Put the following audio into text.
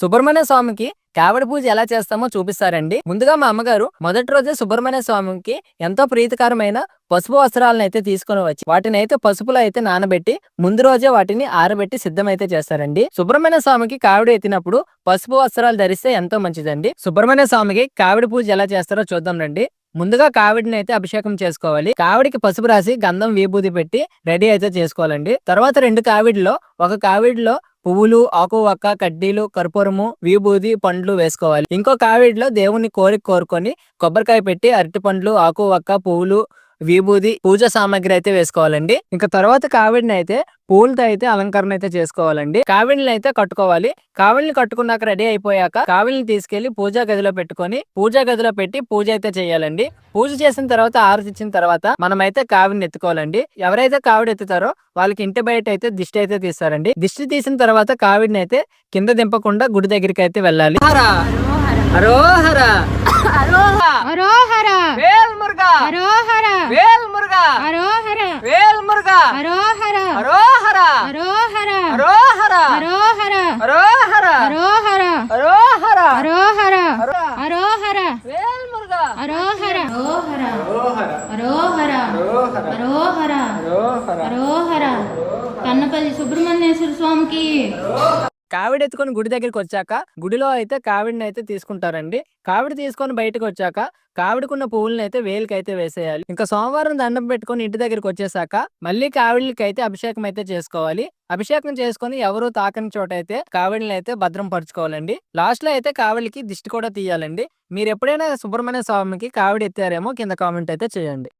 సుబ్రహ్మణ్య స్వామికి కావడి పూజ ఎలా చేస్తామో చూపిస్తారండి. ముందుగా మా అమ్మగారు మొదటి రోజే సుబ్రహ్మణ్య స్వామికి ఎంతో ప్రీతికరమైన పసుపు వస్త్రాలను అయితే తీసుకుని వచ్చి వాటిని అయితే పసుపులో అయితే నానబెట్టి ముందు రోజే వాటిని ఆరబెట్టి సిద్ధమైతే చేస్తారండి. సుబ్రహ్మణ్య స్వామికి కావిడి ఎత్తినప్పుడు పసుపు వస్త్రాలు ధరిస్తే ఎంతో మంచిదండి. సుబ్రహ్మణ్య స్వామికి కావిడి పూజ ఎలా చేస్తారో చూద్దాం రండి. ముందుగా కావిడిని అయితే అభిషేకం చేసుకోవాలి. కావిడికి పసుపు రాసి గంధం విభూతి పెట్టి రెడీ అయితే చేసుకోవాలండి. తర్వాత రెండు కావిడిలో ఒక కావిడిలో పువ్వులు ఆకు వక్క కడ్డీలు కర్పూరము విభూది పండ్లు వేసుకోవాలి. ఇంకో కావిడిలో దేవుని కోరిక కోరుకొని కొబ్బరికాయ పెట్టి అరటి పండ్లు ఆకు వక్క పువ్వులు విభూది పూజ సామాగ్రి అయితే వేసుకోవాలండి. ఇంకా తర్వాత కావిడిని అయితే పూలతో అయితే అలంకరణ అయితే చేసుకోవాలండి. కావిడిని అయితే కట్టుకోవాలి. కావిడిని కట్టుకున్నాక రెడీ అయిపోయాక కావిడిని తీసుకెళ్ళి పూజా గదిలో పెట్టుకొని పూజా గదిలో పెట్టి పూజ అయితే చేయాలండి. పూజ చేసిన తర్వాత ఆరతి ఇచ్చిన తర్వాత మనమైతే కావిడిని ఎత్తుకోవాలండి. ఎవరైతే కావిడి ఎత్తుతారో వాళ్ళకి ఇంటి బయట అయితే దిష్టి అయితే తీస్తారండి. దిష్టి తీసిన తర్వాత కావిడిని అయితే కింద దింపకుండా గుడి దగ్గరికి అయితే వెళ్ళాలి. హరోహర అరోహర. హరోహర అరోహర హరోహర అరోహర హరోహర అరోహర హరోహర అరోహర అరోహర వేల్ మురుగా అరోహర అరోహర అరోహర అరోహర అరోహర కన్నపల్లి సుబ్రహ్మణ్యేశ్వర స్వామికి కావిడ ఎత్తుకొని గుడి దగ్గరికి వచ్చాక గుడిలో అయితే కావిడిని అయితే తీసుకుంటారండి. కావిడి తీసుకొని బయటకు వచ్చాక కావిడికున్న పువ్వులను అయితే వేలికి అయితే వేసేయాలి. ఇంకా సోమవారం దండం పెట్టుకొని ఇంటి దగ్గరికి వచ్చేసాక మళ్ళీ కావిడికి అయితే అభిషేకం అయితే చేసుకోవాలి. అభిషేకం చేసుకొని ఎవరు తాకని చోట అయితే కావిడిని అయితే భద్రం పరుచుకోవాలండి. లాస్ట్లో అయితే కావిడికి దిష్టి కూడా తీయాలండి. మీరు ఎప్పుడైనా సుబ్రహ్మణ్య స్వామికి కావిడి ఎత్తారేమో కింద కామెంట్ అయితే చేయండి.